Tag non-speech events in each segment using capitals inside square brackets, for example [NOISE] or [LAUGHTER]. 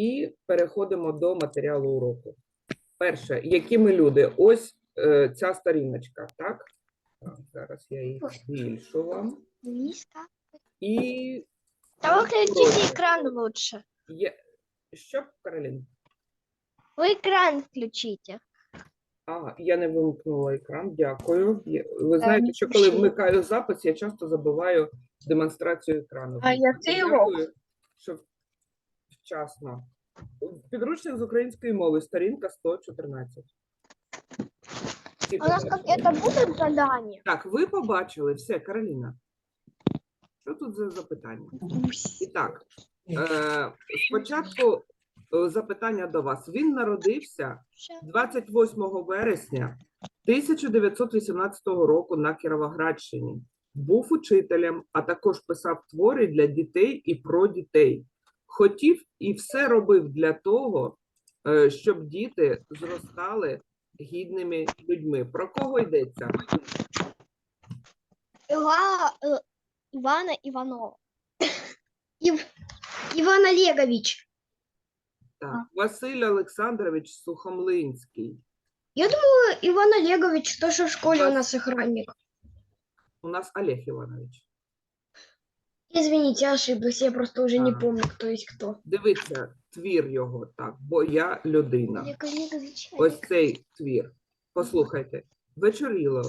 і переходимо до матеріалу уроку. Перше, які ми люди? Ось е, ця сторіночка, так? Так, Зараз я її збільшу вам. Низко. І Да выключите экран лучше. є. Що, Каролін? Вы экран включите. А, я не вимкнула екран, дякую. Є- Ви Та, знаєте, не що коли включила. вмикаю запис, я часто забуваю демонстрацію екрану. А який урок? Дякую, що вчасно. Підручник з української мови, сторінка 114. Всі У нас побачили? какие-то будут задания? Так, ви побачили все, Кароліна. Що тут за запитання? І так, е, спочатку е, запитання до вас. Він народився 28 вересня 1918 року на Кіровоградщині. Був учителем, а також писав твори для дітей і про дітей. Хотів і все робив для того, е, щоб діти зростали гідними людьми. Про кого йдеться? Ила, э, Ивана Иванова. [COUGHS] Ив, Иван Олегович. Так, Василь Олександрович Сухомлинський. Иван Олегович тоже в школе у нас охранник. У нас Олег Іванович. Извините, ошиблась, я просто уже не Ага. помню, кто есть кто. Дивіться, твір його так, бо я людина. Ось цей твір. Послухайте. Вечоріло.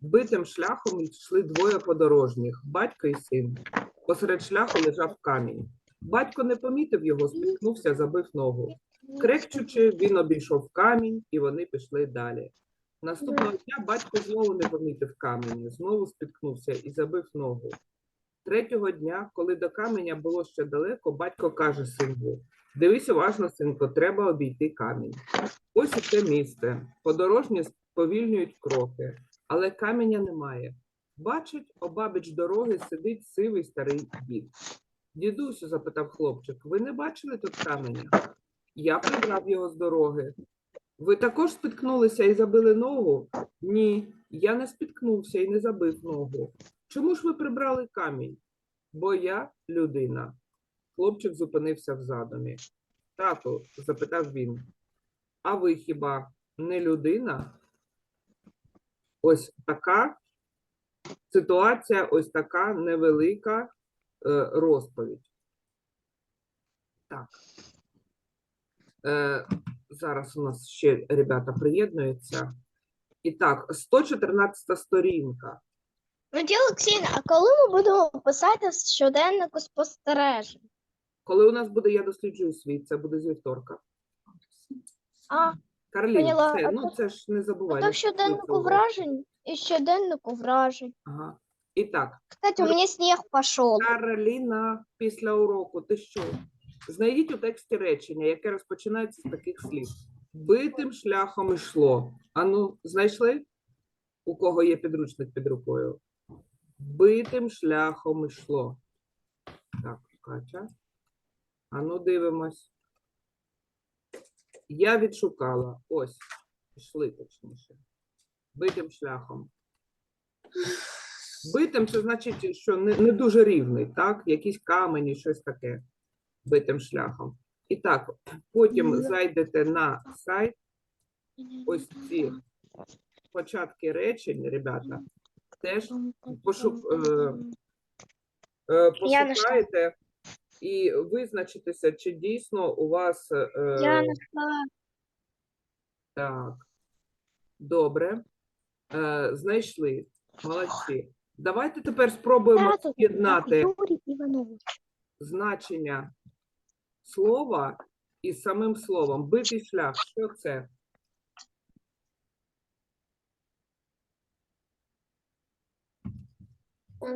Битим шляхом йшли двоє подорожніх, батько і син. Посеред шляху лежав камінь. Батько не помітив його, спіткнувся, забив ногу. Крекчучи, він обійшов камінь, і вони пішли далі. Наступного дня батько знову не помітив камені, знову спіткнувся і забив ногу. Третього дня, коли до каменя було ще далеко, батько каже сину: Дивись уважно, синко, треба обійти камінь. Ось і те місце. Подорожні сповільнюють кроки, але каменя немає. Бачить, обабіч дороги сидить сивий старий дід. Дідусю, запитав хлопчик, ви не бачили тут каменя? Я прибрав його з дороги. Ви також спіткнулися і забили ногу? Ні, я не спіткнувся і не забив ногу. Чому ж ви прибрали камінь? Бо я людина. Хлопчик зупинився в задумі. Тату, запитав він, а ви хіба не людина? Ось така ситуація, ось така невелика е, розповідь. Так. Е, зараз у нас ще ребята приєднуються. І так, 114 сторінка. Надія Олексійовна, а коли ми будемо писати в щоденнику спостережень? Коли у нас буде Я досліджую світ, це буде з вівторка. А, Карлін, Поняла. все, А ну то- це ж не забувай. то в щоденнику вражень і щоденнику вражень. Ага. І так, Кстати, у Ну, меня снег пошел. Кароліна, після уроку, ти що? Знайдіть у тексті речення, яке розпочинається з таких слів. Битим шляхом йшло. Ану, знайшли? У кого є підручник під рукою? Битим шляхом йшло. Так, Катя. Ану, дивимось. Я відшукала. Ось. Йшли точніше. Битим шляхом. Битим це значить, що не, не дуже рівний, так? Якісь камені, щось таке. Битим шляхом. І так, потім зайдете на сайт, ось ці початки речень, ребята, теж пошук, е, е, пошукаєте і визначитеся, чи дійсно у вас е, Я нашла. так. Добре. Е, знайшли. Молодці. Давайте тепер спробуємо Тату, з'єднати значення слова із самим словом. Битий шлях. Що це?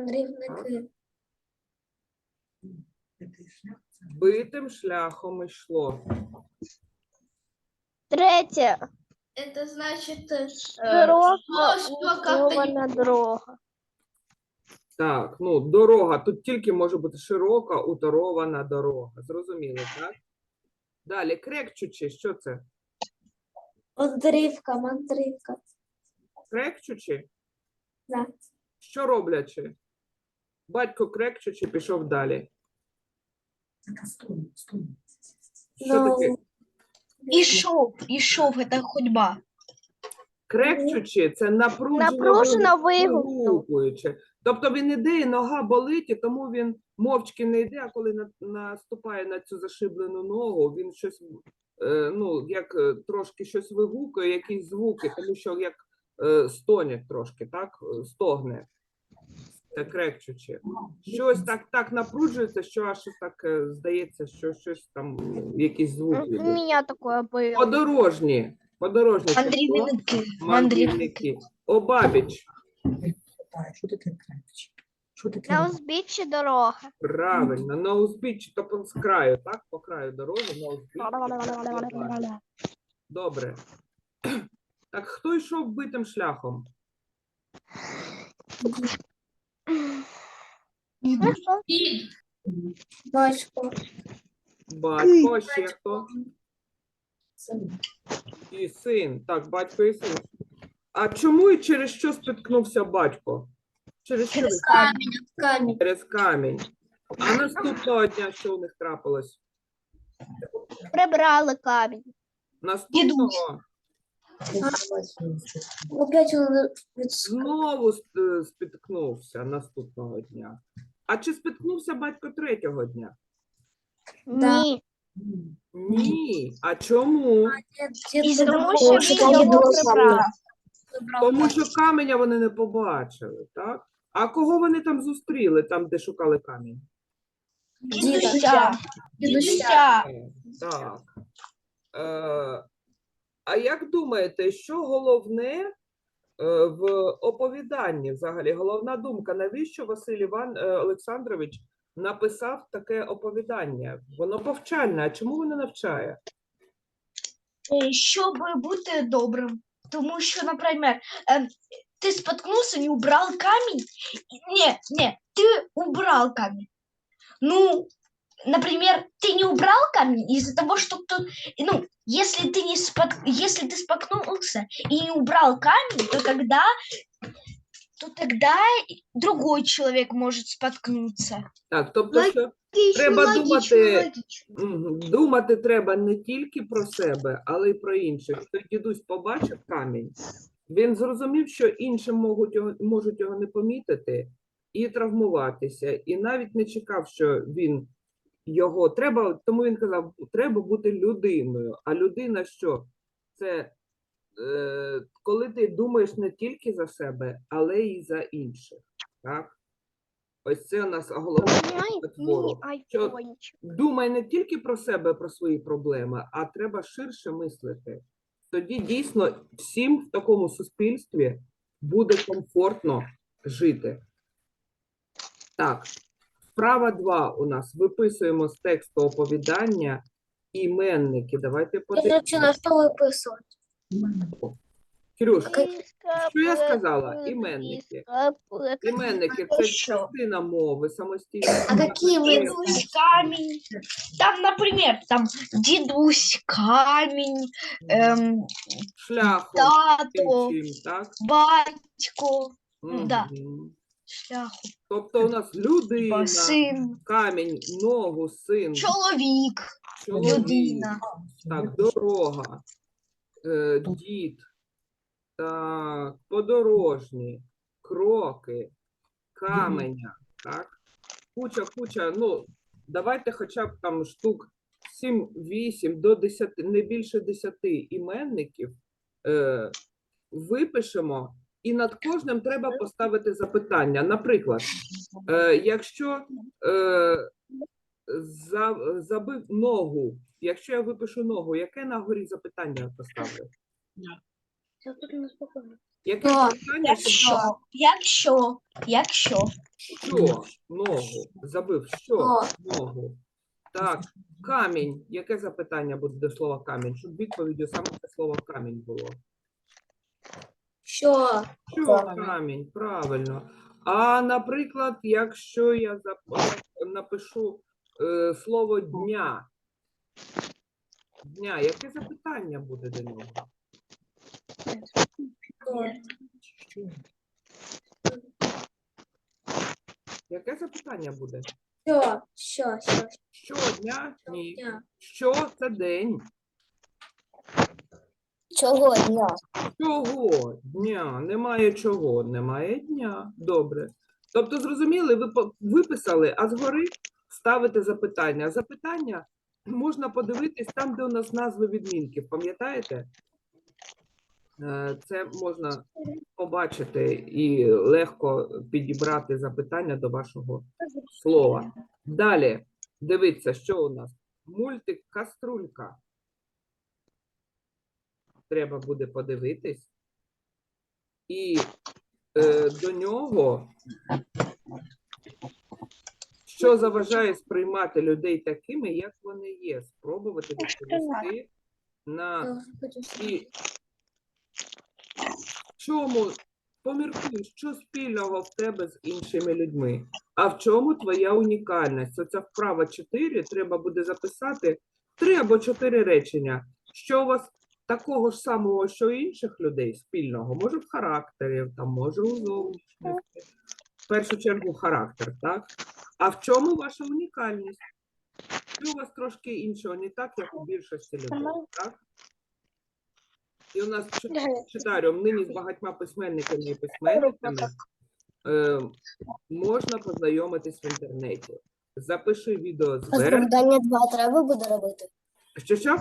Мандрівники. Битим шляхом йшло. Третє. Это значит, э, Широка что как-то не- усована дорога. Так, ну дорога. Тут тільки може бути широка, уторована дорога. Зрозуміло, так? Далі, крекчучи, що це? мандрівка, мандрівка. Крекчучи? Да. Що роблячи? Батько крекчучи пішов далі. Що Ну, таке? Ішов, ішов, це ходьба. Крекчучи, це напружено, Напружено вигукуючи. Тобто він іде, і нога болить, і тому він мовчки не йде, а коли на- наступає на цю зашиблену ногу, він щось, е, ну, як е, трошки щось вигукує, якісь звуки, тому що як е, стонять трошки, так? е, Стогне. Крекчучи. Щось так, так напружується, що аж так е, здається, що щось там, якісь звуки. йдуть. меня такое было. Подорожні. Подорожні. Мандрівники. Мандрівники. Обабіч. Що таке крепче? На узбіччі дорога. Правильно, на узбіччі, тобто з краю, так? По краю дороги, на узбіччі. Добре. Так хто йшов битим шляхом? Дід. Батько. Батько, ще хто? І син. Так, батько і син. А чому і через що спіткнувся батько? Через що? Через Камінь. Камінь. Через камінь. А наступного дня що у них трапилось? Прибрали камінь. Наступного Опять он від знову с- е, спіткнувся наступного дня. А чи спіткнувся батько третього дня? Да. Ні. Ні. А чому? Тому що що він він його його прибрав. прибрав. Тому що каменя вони не побачили, так? А кого вони там зустріли, там, де шукали камінь? Дідуся. Дідуся. Дідуся. Е, Так. Е, а як думаєте, що головне е, в оповіданні взагалі? Головна думка, навіщо Василь Іван е, Олександрович написав таке оповідання? Воно повчальне, а чому воно навчає? Е, Щоб бути добрим. Тому що, наприклад, ти споткнувся, не убрал камень. и- Не, не, ты убрал камень. Ну, например, ты не убрал камень из-за того, что кто... Ну, если ты не спот... если ты споткнулся и не убрал камень, то тогда то тогда другой человек может споткнуться. Так, тобто, що Треба думати, Мгм. Думати треба не тільки про себе, але й про інших. Той дідусь побачив камінь, він зрозумів, що іншим можуть його, можуть його не помітити і травмуватися, і навіть не чекав, що він його треба, тому він казав, треба бути людиною. А людина що? Це е, коли ти думаєш не тільки за себе, але й за інших. Так? Ось це у нас головне твору. Що думай не тільки про себе, про свої проблеми, а треба ширше мислити. Тоді дійсно всім в такому суспільстві буде комфортно жити. Так, вправа 2 у нас. Виписуємо з тексту оповідання іменники. Давайте подивимося. на що виписувати? Кирюш, що я сказала? Іменники. Іменники це Що? частина мови самостійно. А які ви Дедусь, камень. Там, например, там дедусь, камень, эм, Шляхом, тато, чим, так? батько, да. Мгм. Шляху, Тобто у нас людина, син, камінь, ногу, син, чоловік, чоловік, людина. так, дорога, е, дід, так, подорожні, кроки, каменя, так? Куча, куча, ну, давайте хоча б там штук 7-8 до 10, не більше 10 іменників е, випишемо, і над кожним треба поставити запитання. Наприклад, е, якщо е, за, забив ногу, якщо я випишу ногу, яке на горі запитання поставлю? Яке запитання, щоб Якщо, якщо, якщо, що ногу забив, що О. ногу? Так, камінь. Яке запитання буде до слова камінь? Щоб відповіддю саме це слово камінь було. Що? Що Камінь. Правильно. А наприклад, якщо я зап- напишу е, слово дня, дня, яке запитання буде до нього? Яке запитання буде? Що? Що? Що? Щодня? Ні. Що це день? Чого дня? Чого дня? Немає чого, немає дня. Добре. Тобто, зрозуміли, ви виписали, а згори ставите запитання. Запитання можна подивитись там, де у нас назви відмінків. Пам'ятаєте? Е, Це можна побачити і легко підібрати запитання до вашого слова. Далі, дивіться, що у нас? Мультик Каструлька. Треба буде подивитись. І е, до нього, що заважає сприймати людей такими, як вони є, спробувати відповісти на і чому поміркуй, що спільного в тебе з іншими людьми? А в чому твоя унікальність? Оця вправа 4 треба буде записати три або чотири речення. Що у вас такого ж самого, що і інших людей спільного? Може в характері, там, може у зовнішності. В першу чергу характер, так? А в чому ваша унікальність? Що у вас трошки іншого, не так, як у більшості людей, так? І у нас чит- читарем нині з багатьма письменниками і письменницями е, можна познайомитись в інтернеті. Запиши відео А звернення. завдання два треба буде робити. Що що?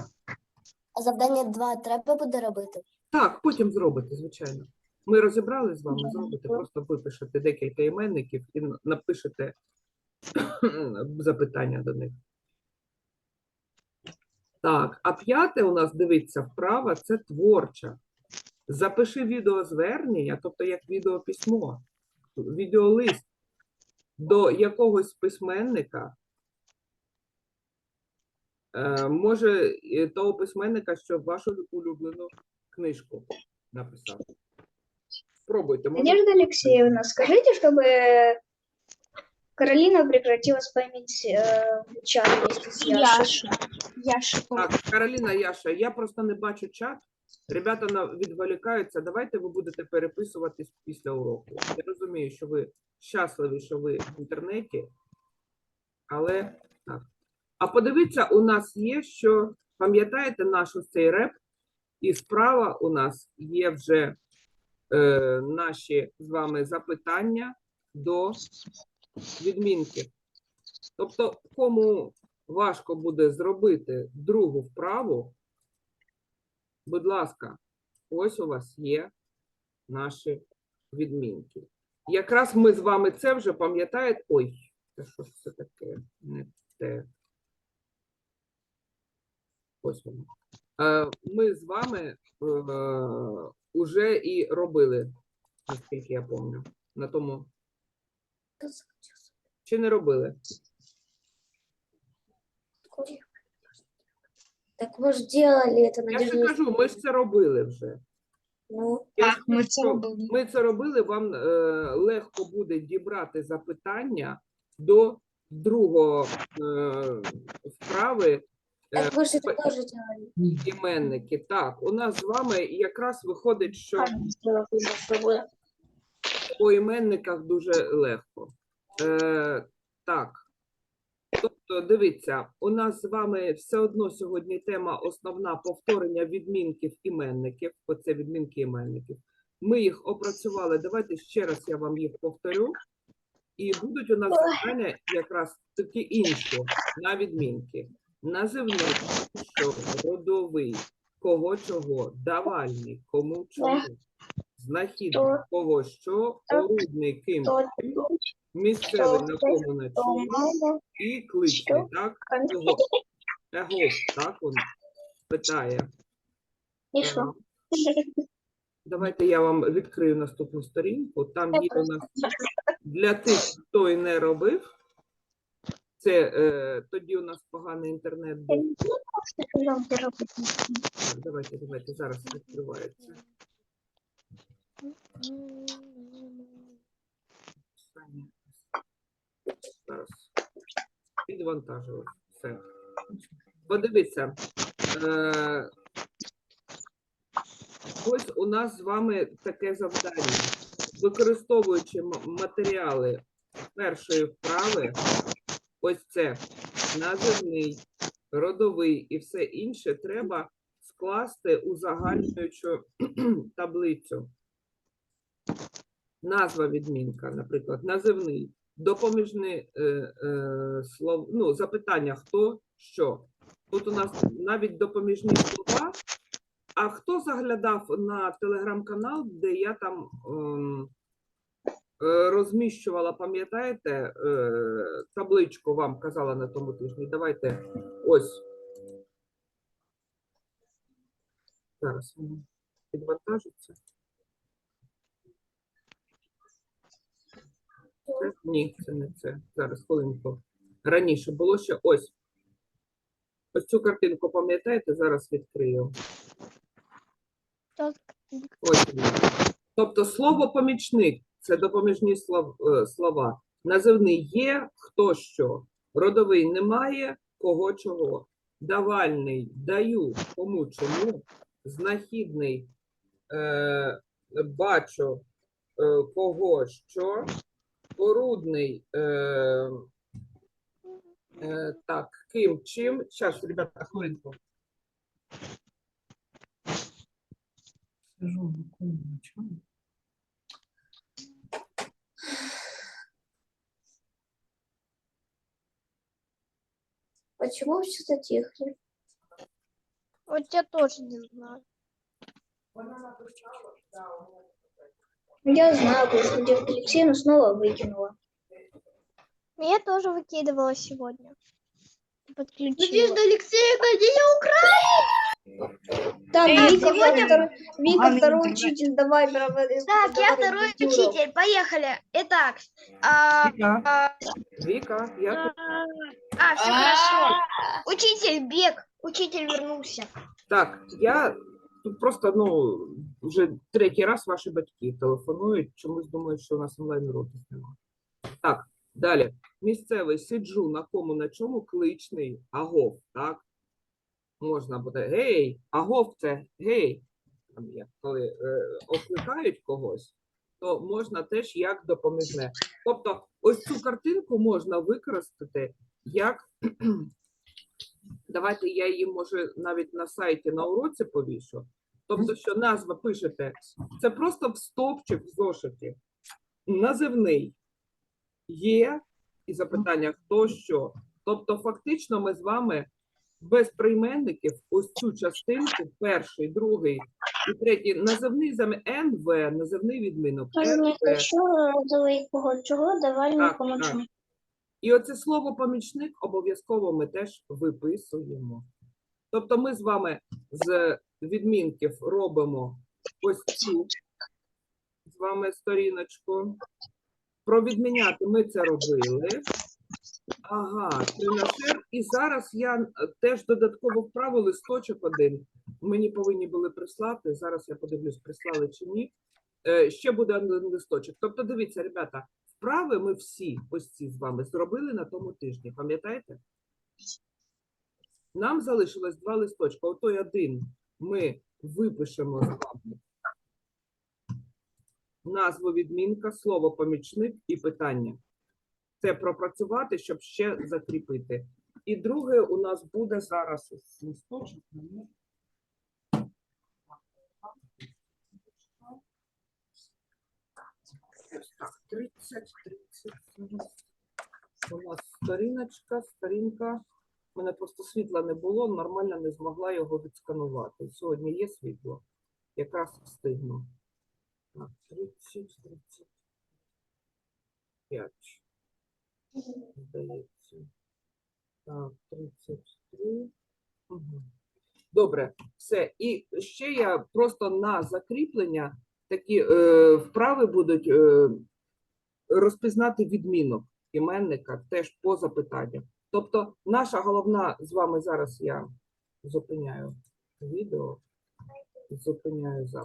А завдання два треба буде робити. Так, потім зробите, звичайно. Ми розібрали з вами, зробите, просто випишете декілька іменників і напишете [CLEARS THROAT] запитання до них. Так, а п'яте у нас дивиться вправа це творча. Запиши відеозвернення, тобто як відеописьмо, відеолист до якогось письменника. Е, може, і того письменника, що вашу улюблену книжку написав. Спробуйте. Може, Надежда Алексеевна, скажите, чтобы Каролина прекратила спамить э, чат вместе с Яшей. Яша. Яша. Так, Кароліна Яша, я просто не бачу чат. Ребята на- відволікаються. Давайте ви будете переписуватись після уроку. Я розумію, що ви щасливі, що ви в інтернеті, але. А подивіться, у нас є, що пам'ятаєте наш ось цей реп, і справа у нас є вже е, наші з вами запитання до відмінків. Тобто, кому важко буде зробити другу вправу, будь ласка, ось у вас є наші відмінки. Якраз ми з вами це вже пам'ятаєте. Ой, це що це таке? Не те. Ось воно. Е, Ми з вами е, уже і робили, наскільки я пам'ятаю, на тому. Чи не робили? Так мы же делали это, Я ж кажу, ми ж це робили вже. Ну, Я ж ми це робили. Ми це робили, вам е, легко буде дібрати запитання до другого е, вправи е, так вы же это п- тоже делали. іменники. Так, у нас з вами якраз виходить, що Сделала выбор с собой. по іменниках дуже легко. Е, так. Тобто, дивіться, у нас з вами все одно сьогодні тема основна повторення відмінків іменників. Оце відмінки іменників. Ми їх опрацювали. Давайте ще раз я вам їх повторю. І будуть у нас завдання якраз такі інші на відмінки. Називний, що родовий, кого чого, давальний, кому чого, знахідник, кого що, орудний, ким, чим, місцевий, на кому на чому, і кличний, так? Кого? Его, так он питає. Что? Ага. Давайте я вам відкрию наступну сторінку. Там є у нас для тих, хто і не робив. Це е, тоді у нас поганий інтернет був. Так, давайте, давайте, зараз відкривається. Зараз. Підвантажилось. Все. Подивіться. Е, ось у нас з вами таке завдання. Використовуючи матеріали першої вправи, ось це називний, родовий і все інше треба скласти у загальнюючу [CLEARS THROAT] таблицю. Назва відмінка, наприклад, називний, допоміжне е, е, слов, ну, запитання хто, що. Тут у нас навіть допоміжні слова. А хто заглядав на телеграм-канал, де я там ем, розміщувала, пам'ятаєте, е, табличку вам казала на тому тижні. Давайте ось. Зараз воно підвантажиться. Це? Ні, це не це. Зараз хвилинку. Раніше було ще ось. Ось цю картинку пам'ятаєте? Зараз відкрию. Ось. Тобто слово помічник це допоміжні е, слова. Називний є, хто що. Родовий немає, кого чого. Давальний даю, кому чому. Знахідний е, бачу, е, кого що. Порудний е, е, так, ким, чим. Зараз, ребята, хвилинку. Чому? Почему все затихли? вот я тоже не знаю. Я знаю, потому что Алексеевна снова выкинула. Меня тоже выкидывала сегодня. Подключила. Алексеевна, Так, Э, Вика, сегодня- второй, Вика, Поганый второй интернет. учитель, давай проводи. Так, я давай второй репетируем. учитель. Поехали. Итак, а, Віка, а, Віка, я тут. а, все хорошо. Учитель бег. Учитель вернулся. Так, я тут просто ну вже третій раз ваші батьки телефонують, чомусь думають, що у нас онлайн уроки немає. Так, далі. Місцевий сиджу на кому на чому кличний агов, так? Можна буде гей, агов це гей. Коли е, окликають когось, то можна теж як допоміжне. Тобто, ось цю картинку можна використати як [CLEARS THROAT] Давайте я її може навіть на сайті на уроці повішу. Тобто, що назва пишете, це просто в стовпчик в зошиті. Називний є і запитання хто що. Тобто, фактично, ми з вами без прийменників ось цю частинку, перший, другий і третій, називний заме НВ, називний відмінок. НВ. родовий чого, давай Так, так. І оце слово помічник обов'язково ми теж виписуємо. Тобто ми з вами з відмінків робимо ось цю з вами сторіночку. Про відміняти ми це робили. Ага, тренажер. І зараз я е, теж додатково вправу листочок один. Мені повинні були прислати. Зараз я подивлюсь, прислали чи ні. Е, Ще буде один листочок. Тобто, дивіться, ребята, вправи ми всі ось ці з вами зробили на тому тижні. Пам'ятаєте? Нам залишилось два листочка. Отой один ми випишемо з вами. Назву відмінка, слово помічник і питання. Це пропрацювати, щоб ще закріпити. І друге у нас буде зараз листочок. Так, 30, 30. зараз. У нас сторіночка, сторінка. У мене просто світла не було, нормально не змогла його відсканувати. Сьогодні є світло, якраз встигну. Так, 30, 35. Здається. Так, 33. Угу. Добре, все. І ще я просто на закріплення такі е, вправи будуть е, розпізнати відмінок іменника теж по запитанням. Тобто, наша головна з вами зараз я зупиняю відео, зупиняю запис.